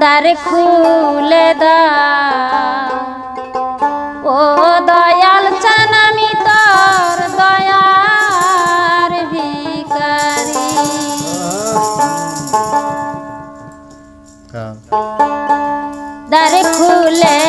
দ্বার খুলে দা। ও দয়াল চান আমি তোর দয়ার ভিকারি দ্বার খুলে